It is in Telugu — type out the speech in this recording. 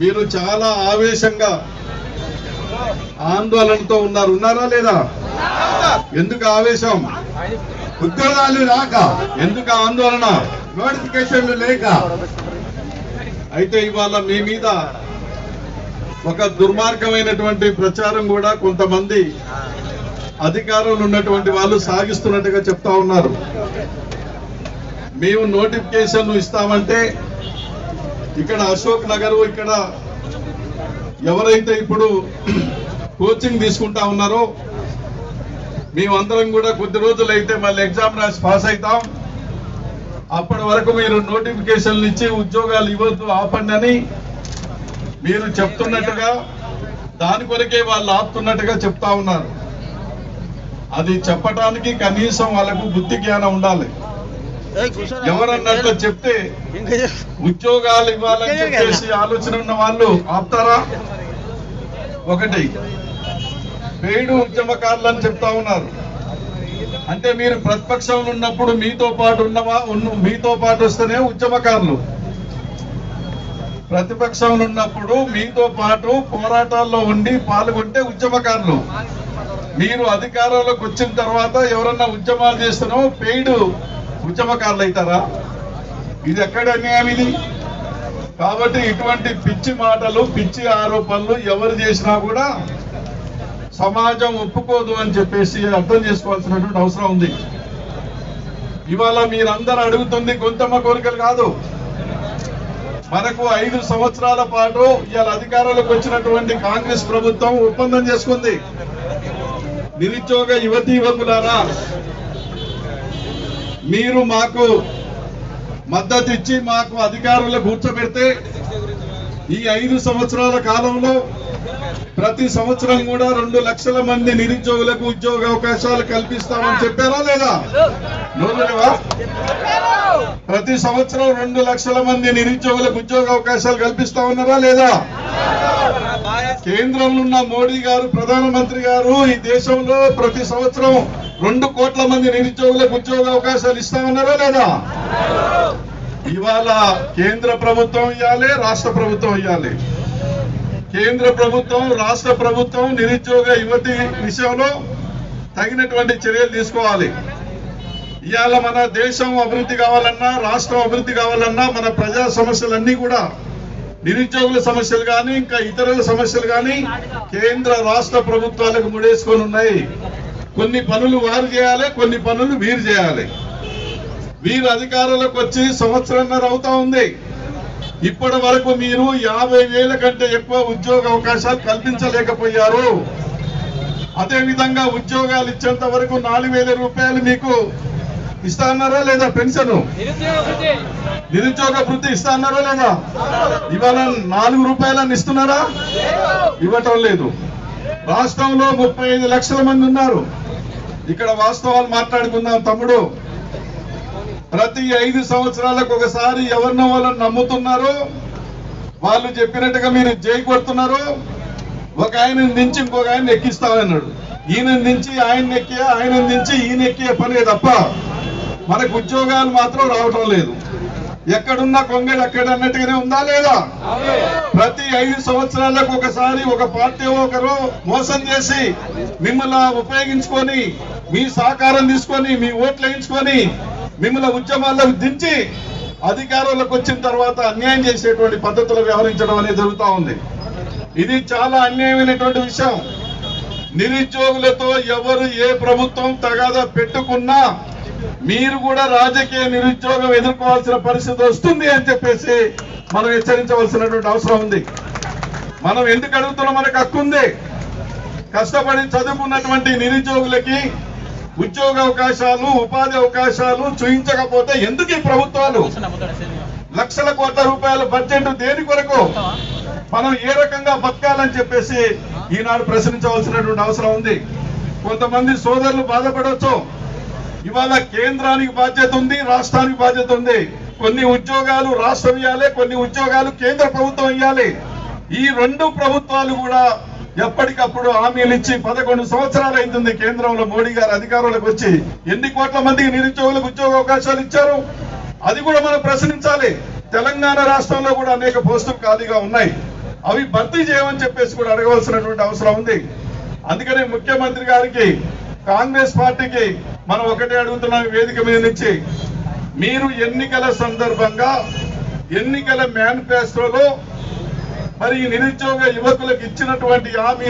మీరు చాలా ఆవేశంగా ఆందోళనతో ఉన్నారు. ఉన్నారా లేదా? ఎందుకు ఆవేశం? ఉద్యోగాలు రాక ఎందుకు ఆందోళన? నోటిఫికేషన్లు లేక. అయితే ఇవాళ మీ మీద ఒక దుర్మార్గమైనటువంటి ప్రచారం కూడా కొంతమంది అధికారులు ఉన్నటువంటి వాళ్ళు సాగిస్తున్నట్టుగా చెప్తా ఉన్నారు. మేము నోటిఫికేషన్ ఇస్తామంటే ఇక్కడ అశోక్ నగర్ ఇక్కడ ఎవరైతే ఇప్పుడు కోచింగ్ తీసుకుంటా ఉన్నారో మేమందరం కూడా కొద్ది రోజులు అయితే మళ్ళీ ఎగ్జామ్ రాసి పాస్ అవుతాం. అప్పటి వరకు మీరు నోటిఫికేషన్లు ఇచ్చి ఉద్యోగాలు ఇవ్వద్దు ఆపండి అని మీరు చెప్తున్నట్టుగా దాని కొరకే వాళ్ళు ఆపుతున్నట్టుగా చెప్తా ఉన్నారు. అది చెప్పటానికి కనీసం వాళ్ళకు బుద్ధి జ్ఞానం ఉండాలి. ఎవరన్నట్లు చెప్తే ఉద్యోగాలు ఇవ్వాలని చెప్పేసి ఆలోచన ఉన్న వాళ్ళు ఆపుతారా? ఒకటి. పేడు ఉద్యమకారులు అని చెప్తా ఉన్నారు. అంటే మీరు ప్రతిపక్షంలో ఉన్నప్పుడు మీతో పాటు ఉన్నవా? ఉన్న- మీతో పాటు వస్తేనే ఉద్యమకారులు. ప్రతిపక్షంలో ఉన్నప్పుడు మీతో పాటు పోరాటాల్లో ఉండి పాల్గొంటే ఉద్యమకారులు. మీరు అధికారంలోకి వచ్చిన తర్వాత ఎవరన్నా ఉద్యమాలు చేస్తున్నావు పెయిడ్ ఉద్యమకారులు అవుతారా ఇది ఎక్కడ అన్యాయం ఇది? కాబట్టి ఇటువంటి పిచ్చి మాటలు పిచ్చి ఆరోపణలు ఎవరు చేసినా కూడా సమాజం ఒప్పుకోదు అని చెప్పేసి అర్థం చేసుకోవాల్సినటువంటి అవసరం ఉంది. ఇవాళ మీరందరూ అడుగుతుంది గొంతమ్మ కోరికలు కాదు. మనకు ఐదు సంవత్సరాల పాటు ఇవాళ అధికారంలోకి వచ్చినటువంటి కాంగ్రెస్ ప్రభుత్వం ఒప్పందం చేసుకుంది. నిరుద్యోగ యువతీ యువకులారా మీరు మాకు మద్దతు ఇచ్చి మాకు అధికారంలో కూర్చోబెడితే ఈ ఐదు సంవత్సరాల కాలంలో ప్రతి సంవత్సరం కూడా రెండు లక్షల మంది నిరుద్యోగులకు ఉద్యోగ అవకాశాలు కల్పిస్తామని చెప్పారా లేదా? ప్రతి సంవత్సరం రెండు లక్షల మంది నిరుద్యోగులకు ఉద్యోగ అవకాశాలు కల్పిస్తా ఉన్నారా లేదా? కేంద్రంలో ఉన్న మోడీ గారు ప్రధానమంత్రి గారు ఈ దేశంలో ప్రతి సంవత్సరం రెండు కోట్ల మంది నిరుద్యోగులకు ఉద్యోగ అవకాశాలు ఇస్తామన్నారా లేదా? ఇవాళ కేంద్ర ప్రభుత్వం ఇవ్వాలి రాష్ట్ర ప్రభుత్వం ఇవ్వాలి కేంద్ర ప్రభుత్వం రాష్ట్ర ప్రభుత్వం నిరుద్యోగ యువతి విషయంలో తగినటువంటి చర్యలు తీసుకోవాలి. ఇవాళ మన దేశం అభివృద్ధి కావాలన్నా రాష్ట్రం అభివృద్ధి కావాలన్నా మన ప్రజా సమస్యలన్నీ కూడా నిరుద్యోగుల సమస్యలు కానీ ఇంకా ఇతరుల సమస్యలు కానీ కేంద్ర రాష్ట్ర ప్రభుత్వాలకు ముడేసుకొని ఉన్నాయి. కొన్ని పనులు వారు చేయాలి కొన్ని పనులు వీరు చేయాలి. వీరు అధికారంలోకి వచ్చి సంవత్సరంన్నర అవుతా ఉంది. ఇప్పటి వరకు మీరు యాభై వేల కంటే ఎక్కువ ఉద్యోగ అవకాశాలు కల్పించలేకపోయారు. అదే విధంగా ఉద్యోగాలు ఇచ్చేంత వరకు నాలుగు వేల రూపాయలు మీకు ఇస్తా అన్నారా లేదా పెన్షన్? నిరుద్యోగ వృత్తి. ఇస్తా అన్నారా లేదా? ఇవాళ నాలుగు రూపాయలని ఇస్తున్నారా? ఇవ్వటం లేదు. రాష్ట్రంలో ముప్పై ఐదు లక్షల మంది ఉన్నారు. ఇక్కడ వాస్తవాలు మాట్లాడుకుందాం తమ్ముడు. ప్రతి ఐదు సంవత్సరాలకు ఒకసారి ఎవరినో వాళ్ళని నమ్ముతున్నారు. వాళ్ళు చెప్పినట్టుగా మీరు జై కొడుతున్నారు. ఒక ఆయన నుంచి ఇంకొక ఆయన ఎక్కిస్తామన్నాడు ఈయన నుంచి ఆయన ఎక్కే ఆయన నుంచి ఈయన ఎక్కే పనే తప్ప మనకు ఉద్యోగాలు మాత్రం రావటం లేదు. ఎక్కడున్నా కొంగడు అక్కడ అన్నట్టుగానే ఉందా లేదా? ప్రతి ఐదు సంవత్సరాలకు ఒకసారి ఒక పార్టీ ఒకరు మోసం చేసి మిమ్మల్ని ఉపయోగించుకొని మీ సహకారం తీసుకొని మీ ఓట్లు వేయించుకొని మిమ్మల్ని ఉద్యమాల్లో దించి అధికారంలోకి వచ్చిన తర్వాత అన్యాయం చేసేటువంటి పద్ధతులు వ్యవహరించడం అనేది జరుగుతూ ఉంది. ఇది చాలా అన్యాయమైనటువంటి విషయం. నిరుద్యోగులతో ఎవరు ఏ ప్రభుత్వం తగాదా పెట్టుకున్నా మీరు కూడా రాజకీయ నిరుద్యోగం ఎదుర్కోవాల్సిన పరిస్థితి వస్తుంది అని చెప్పేసి మనం హెచ్చరించవలసినటువంటి అవసరం ఉంది. మనం ఎందుకు అడుగుతున్నాం మనకు హక్కు ఉంది? కష్టపడి చదువుకున్నటువంటి నిరుద్యోగులకి ఉద్యోగ అవకాశాలు ఉపాధి అవకాశాలు చూయించకపోతే ఎందుకు ఈ ప్రభుత్వాలు? లక్షల కోట్ల రూపాయల బడ్జెట్ దేని కొరకు? మనం ఏ రకంగా బతకాలని చెప్పేసి ఈనాడు ప్రశ్నించవలసినటువంటి అవసరం ఉంది. కొంతమంది సోదరులు బాధపడవచ్చు. ఇవాళ కేంద్రానికి బాధ్యత ఉంది రాష్ట్రానికి బాధ్యత ఉంది. కొన్ని ఉద్యోగాలు రాష్ట్రం ఇవ్వాలి కొన్ని ఉద్యోగాలు కేంద్ర ప్రభుత్వం ఇవ్వాలి ఈ రెండు ప్రభుత్వాలు కూడా ఎప్పటికప్పుడు హామీలు ఇచ్చి పదకొండు సంవత్సరాలు అవుతుంది కేంద్రంలో మోడీ గారు అధికారంలోకి వచ్చి. ఎన్ని కోట్ల మందికి నిరుద్యోగులకు ఉద్యోగ అవకాశాలు ఇచ్చారు? అది కూడా మనం ప్రశ్నించాలి. తెలంగాణ రాష్ట్రంలో కూడా అనేక పోస్టులు ఖాళీగా ఉన్నాయి. అవి భర్తీ చేయమని చెప్పేసి కూడా అడగవలసినటువంటి అవసరం ఉంది. అందుకనే ముఖ్యమంత్రి గారికి కాంగ్రెస్ పార్టీకి మనం ఒకటే అడుగుతున్నాం వేదిక మీద నుంచి. మీరు ఎన్నికల సందర్భంగా ఎన్నికల మేనిఫెస్టోలో మరి ఈ నిరుద్యోగ యువకులకు ఇచ్చినటువంటి హామీ